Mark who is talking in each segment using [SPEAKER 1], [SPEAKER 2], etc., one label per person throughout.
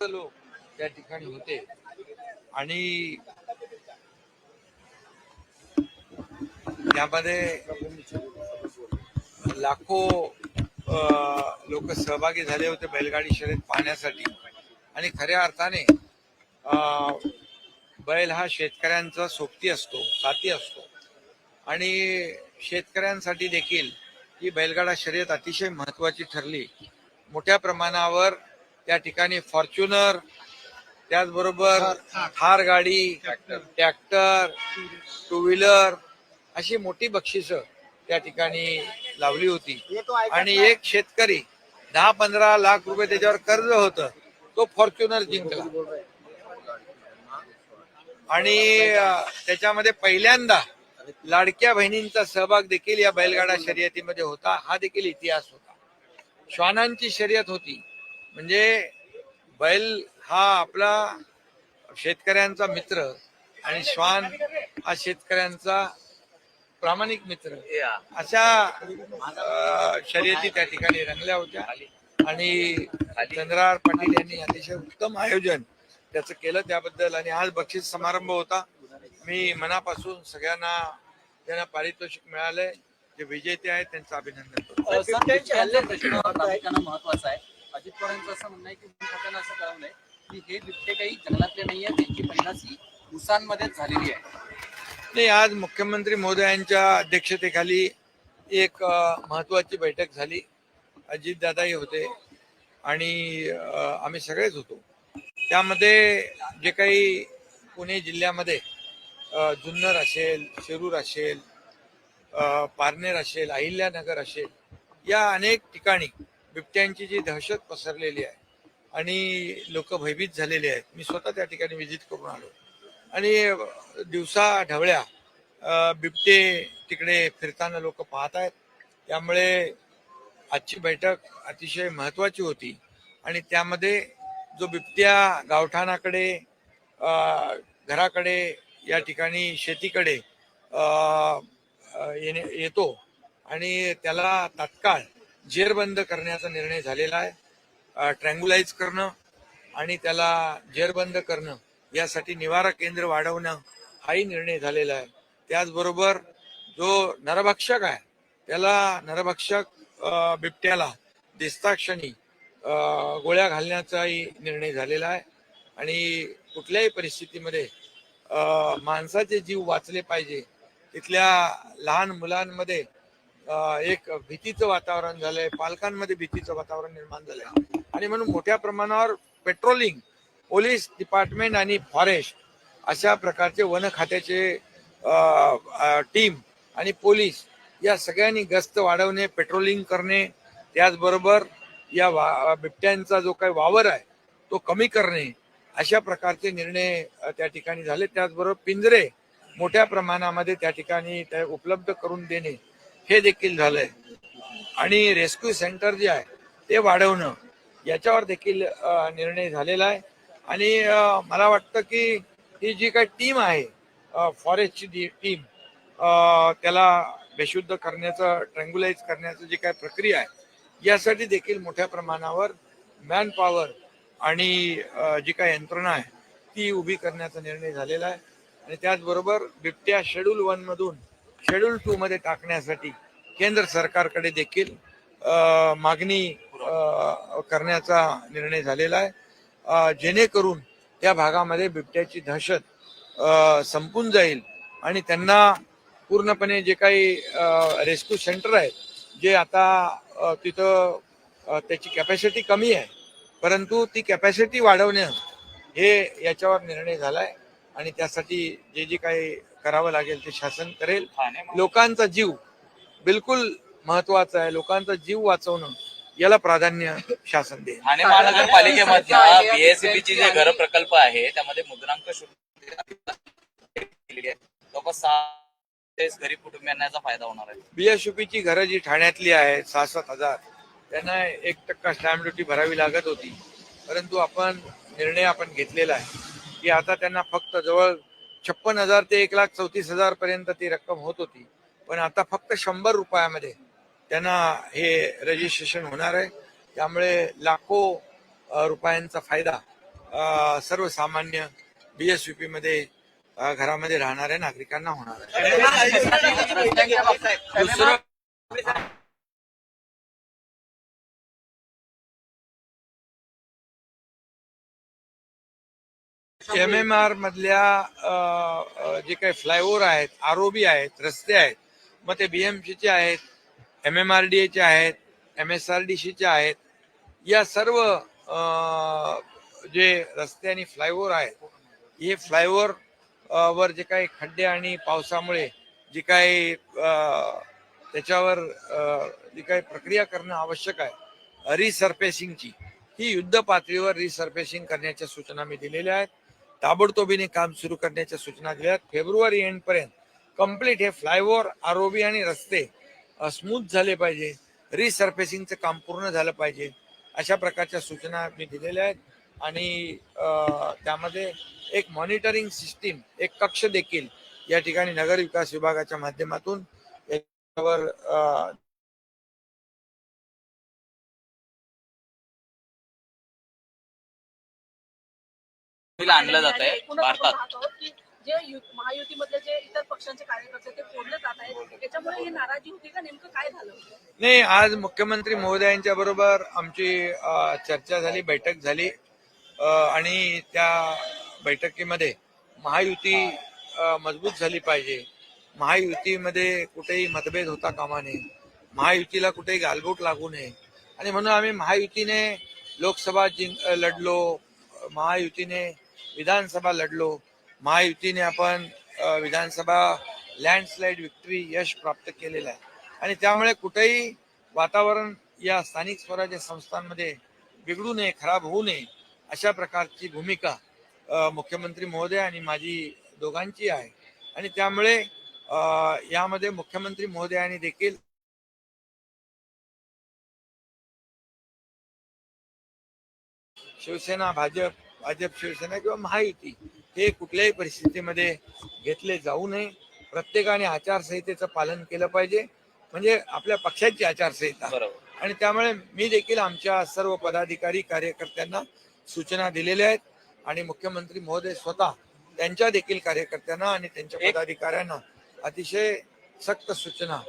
[SPEAKER 1] लोक त्या ठिकाणी होते. आणि त्यामध्ये लाखो लोक सहभागी झाले होते बैलगाडी शर्यत पाहण्यासाठी. आणि खऱ्या अर्थाने अं, बैल हा शेतकऱ्यांचा सोबती असतो साथी असतो. आणि शेतकऱ्यांसाठी देखील ही बैलगाडा शर्यत अतिशय महत्वाची ठरली. मोठ्या प्रमाणावर त्या ठिकाणी फॉर्च्युनर त्याचबरोबर थार गाडी ट्रॅक्टर टू व्हीलर अशी मोठी बक्षिसं त्या ठिकाणी लावली होती. आणि एक शेतकरी दहा पंधरा लाख रुपये त्याच्यावर कर्ज होतं तो फॉर्च्युनर जिंकला. आणि त्याच्यामध्ये पहिल्यांदा लाडक्या बहिणींचा सहभाग देखील या बैलगाडा शर्यतीमध्ये होता. हा देखील इतिहास होता. श्वानांची शर्यत होती. म्हणजे बैल हा आपला शेतकऱ्यांचा मित्र आणि श्वान हा शेतकऱ्यांचा प्रामाणिक मित्र. अशा शर्यती त्या ठिकाणी रंगल्या होत्या. आणि चंद्रार पाटील यांनी अतिशय उत्तम आयोजन त्याचं केलं त्याबद्दल. आणि आज बक्षीस समारंभ होता. मी मनापासून सगळ्यांना त्यांना पारितोषिक मिळालंय जे विजेते आहेत त्यांचं अभिनंदन करतो.
[SPEAKER 2] महत्त्वाचा आहे. अजित पवारांचं असं म्हणणं आहे की वन खात्यानं असं कळवलंय की हे बिबटे काही जंगलातले नाही आहेत त्यांची पैदासी ही झालेली आहे.
[SPEAKER 1] नाही आज मुख्यमंत्री महोदयांच्या अध्यक्षतेखाली एक महत्त्वाची महत्वाची बैठक झाली. अजितदादाही होते आणि आम्ही सगळेच होतो. त्यामध्ये जे काही पुणे जिल्ह्यामध्ये जुन्नर असेल शिरूर असेल पारनेर असेल अहिल्यानगर असेल या अनेक ठिकाणी बिबट्यांची जी दहशत पसरलेली आहे आणि लोक भयभीत झालेले आहेत मी स्वतः त्या ठिकाणी व्हिजिट करून आलो. आणि दिवसा ढवळ्या बिबटे तिकडे फिरताना लोक पाहत आहेत. त्यामुळे आजची बैठक अतिशय महत्वाची होती आणि त्यामध्ये जो बिबट्या गावठाणाकडे घराकडे या ठिकाणी शेतीकडे येणे येतो आणि त्याला तात्काळ जेरबंद करण्याचा निर्णय झालेला आहे. ट्रँग्युलाइज करणं आणि त्याला जेरबंद करणं यासाठी निवारा केंद्र वाढवणं हाही निर्णय झालेला आहे. त्याचबरोबर जो नरभक्षक आहे त्याला नरभक्षक बिबट्याला दिसताक्षणी गोळ्या घालण्याचाही निर्णय झालेला आहे. आणि कुठल्याही परिस्थितीमध्ये माणसाचे जीव वाचले पाहिजे. तिथल्या लहान मुलांमध्ये एक भीतीचं वातावरण झालंय पालकांमध्ये भीतीचं वातावरण निर्माण झालंय. आणि म्हणून मोठ्या प्रमाणावर पेट्रोलिंग पोलीस डिपार्टमेंट आणि फॉरेस्ट अशा प्रकारचे वन खात्याचे टीम आणि पोलीस या सगळ्यांनी गस्त वाढवणे पेट्रोलिंग करणे त्याचबरोबर या वा बिबट्यांचा जो काही वावर आहे तो कमी करणे अशा प्रकारचे निर्णय त्या ठिकाणी झाले. त्याचबरोबर पिंजरे मोठ्या प्रमाणामध्ये त्या ठिकाणी ते उपलब्ध करून देणे हे देखील झालंय. आणि रेस्क्यू सेंटर जे आहे ते वाढवणं याच्यावर देखील निर्णय झालेला आहे. आणि मला वाटतं की ही जी काही टीम आहे फॉरेस्टची जी टीम त्याला बेशुद्ध करण्याचं ट्रँग्युलाइज करण्याचं जी काही प्रक्रिया आहे यासाठी देखील मोठ्या प्रमाणावर मॅन पॉवर आणि जी काही यंत्रणा आहे ती उभी करण्याचा निर्णय झालेला आहे. आणि त्याचबरोबर बिबट्या शेड्यूल वन मधून शेड्यूल टू मध्ये टाकण्यासाठी केंद्र सरकारकडे देखील मागणी करण्याचा निर्णय झालेला आहे. जेणेकरून त्या भागामध्ये बिबट्याची दहशत संपून जाईल आणि त्यांना पूर्णपणे जे काही रेस्क्यू सेंटर आहे जे आता तिथं त्याची कॅपॅसिटी कमी आहे परंतु ती कॅपॅसिटी वाढवणं हे याच्यावर निर्णय झाला आहे आणि त्यासाठी जे जे काही करावं लागेल ते शासन करेल. लोकांचा जीव बिलकुल महत्त्वाचा आहे. लोकांचा जीव वाचवणं याला प्राधान्य शासन देईल.
[SPEAKER 3] ठाणे महानगरपालिकेमध्ये बीएससीबीची जे घर प्रकल्प आहे त्यामध्ये मुद्रांक शुल्क आहे. जवळपास गरीब कुटुंबियांना याचा फायदा होणार आहे.
[SPEAKER 1] बीएसयूपीची घरं जी ठाण्यातली आहेत सहा सात हजार त्यांना एक टक्का स्टॅम्प ड्युटी भरावी लागत होती. परंतु आपण निर्णय आपण घेतलेला आहे की आता त्यांना फक्त जवळ छप्पन हजार ते एक लाख चौतीस हजार पर्यंत ती रक्कम होत होती. पण आता फक्त शंभर रुपयामध्ये त्यांना हे रजिस्ट्रेशन होणार आहे. त्यामुळे लाखो रुपयांचा फायदा सर्वसामान्य बीएसयूपी मध्ये अ, घरामध्ये राहणाऱ्या नागरिकांना होणार आहे. दुसरं एम एम आर मधल्या जे काही फ्लायओव्हर आहेत आरओबी आहेत रस्ते आहेत मग ते बीएमसीचे आहेत एम एम आर डी एचे आहेत एम एस आर डी सीचे आहेत या सर्व जे रस्ते आणि फ्लायओव्हर आहेत हे फ्लायओव्हर वर जे काही खड्डे आणि पावसामुळे जी काही त्याच्यावर जी काही प्रक्रिया करणं आवश्यक आहे रिसर्फेसिंगची ही युद्ध पातळीवर रिसर्फेसिंग करण्याच्या सूचना मी दिलेल्या आहेत. ताबडतोबीने काम सुरू करण्याच्या सूचना दिल्या आहेत फेब्रुवारी एंड पर्यंत कंप्लीट हे फ्लायओव्हर आरोबी आणि रस्ते स्मूथ झाले पाहिजे. रिसर्फेसिंगचं काम पूर्ण झालं पाहिजे. अशा प्रकारच्या सूचना मी दिलेल्या आहेत. आणि त्यामध्ये एक मॉनिटरिंग सिस्टीम एक कक्ष देखील या ठिकाणी नगर विकास विभागाच्या माध्यमातून याच्यावर
[SPEAKER 3] ला आणलं जात आहे भारतात.
[SPEAKER 4] जे महायुतीमधले जे इतर पक्षांचे कार्यकर्ते ते फोडले जात आहेत. त्याच्यामुळे ही नाराजी होती का? नेमकं काय झालं?
[SPEAKER 1] नाही आज मुख्यमंत्री महोदयांच्या बरोबर आमची अ, चर्चा झाली बैठक झाली. अ, आणि त्या बैठकीमध्ये महायुती अ, मजबूत झाली पाहिजे. महायुतीमध्ये कुठेही मतभेद होता कामा नये. महायुतीला कुठेही गालबोट लागू नये. आणि म्हणून आम्ही महायुतीने लोकसभा जिं अ, लढलो. महायुतीने विधानसभा लढलो. महायुतीने आपण विधानसभा लँडस्लाईड विक्ट्री यश प्राप्त केलेलं आहे. आणि त्यामुळे कुठेही वातावरण या स्थानिक स्वराज्य संस्थांमध्ये बिघडू नये खराब होऊ नये अशा प्रकारची भूमिका मुख्यमंत्री महोदय आणि माझी दोघांची आहे. आणि त्यामुळे यामध्ये मुख्यमंत्री महोदयांनी देखील शिवसेना भाजप भाजप शिवसेना किंवा महायुती हे कुठल्याही परिस्थितीमध्ये घेतले जाऊ नये. प्रत्येकाने आचारसंहितेचं पालन केलं पाहिजे. म्हणजे आपल्या पक्षाची आचारसंहिता. आणि त्यामुळे मी देखील आमच्या सर्व पदाधिकारी कार्यकर्त्यांना सूचना दिलेल्या आहेत. आणि मुख्यमंत्री महोदय स्वतः त्यांच्या देखील कार्यकर्त्यांना आणि त्यांच्या पदाधिकाऱ्यांना अतिशय सक्त सूचना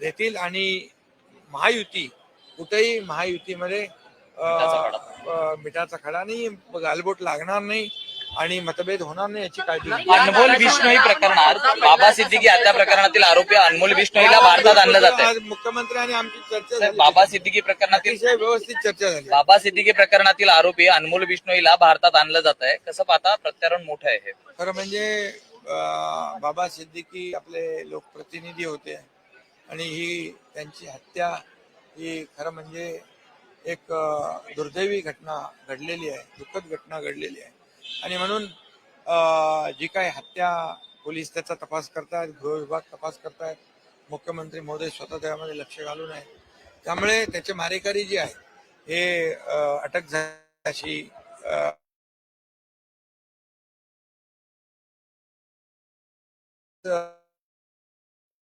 [SPEAKER 1] देतील. आणि महायुती कुठेही महायुतीमध्ये
[SPEAKER 3] मिठाचा
[SPEAKER 1] खडा. नाही गालबोट लागणार नाही आणि मतभेद होणार नाही याची काळजी.
[SPEAKER 3] अनमोल बिश्नोई प्रकरणात बाबा सिद्दीकी हत्या प्रकरणातील आरोपी अनमोल बिश्नोईला भारतात आणलं जात
[SPEAKER 1] आज मुख्यमंत्री आणि आमची चर्चा झाली.
[SPEAKER 3] बाबा सिद्दीकी प्रकरणातील
[SPEAKER 1] अतिशय व्यवस्थित चर्चा झाली.
[SPEAKER 3] बाबा सिद्दीकी प्रकरणातील आरोपी अनमोल बिश्नोईला भारतात आणलं जात आहे कसं पाहता? प्रत्यारोप मोठं आहे हे.
[SPEAKER 1] खरं म्हणजे अं, बाबा सिद्दीकी आपले लोकप्रतिनिधी होते आणि ही त्यांची हत्या ही खरं म्हणजे एक दुर्दैवी घटना घडलेली आहे दुःखद घटना घडलेली आहे. आणि म्हणून जी काही हत्या पोलीस त्याचा तपास करतायत गृह विभाग तपास करतायत मुख्यमंत्री महोदय स्वतः त्यामध्ये लक्ष घालून आहे त्यामुळे त्याचे मारेकरी जे आहे हे अटक झाल्याशी अं,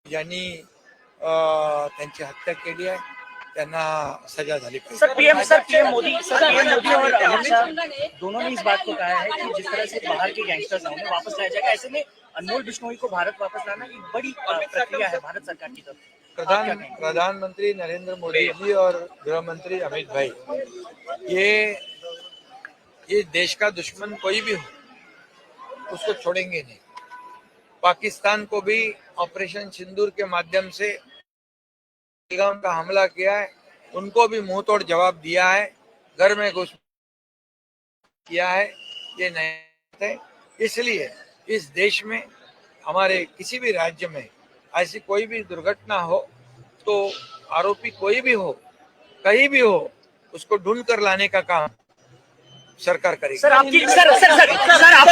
[SPEAKER 1] ज्यांनी अं, त्यांची हत्या केली आहे. त्यांना सजा झाली
[SPEAKER 5] sir PM sir PM Modi sir PM Modi और अमित शाह दोनों ने इस बात को कहा है कि जिस तरह से बाहर के गैंगस्टर्स हैं उन्हें वापस लाया जाएगा ऐसे में अनमोल बिश्नोई को भारत वापस लाना एक बड़ी प्रक्रिया है भारत सरकार की तरफ़
[SPEAKER 1] प्रधान प्रधानमंत्री नरेंद्र मोदी जी। और गृह मंत्री अमित भाई ये ये देश का दुश्मन कोई भी हो उसको छोड़ेंगे नहीं। पाकिस्तान को भी ऑपरेशन सिंदूर के माध्यम से पहलगाम का हमला किया है, उनको भी मुँह तोड़ जवाब दिया है, घर में घुस किया है, ये नया है इसलिए इस देश में, हमारे किसी भी राज्य में ऐसी कोई भी दुर्घटना हो तो आरोपी कोई भी हो, कहीं भी हो, उसको ढूंढ कर लाने का काम सरकार करेगी।
[SPEAKER 5] सर, आपकी सर सर सर सर, आप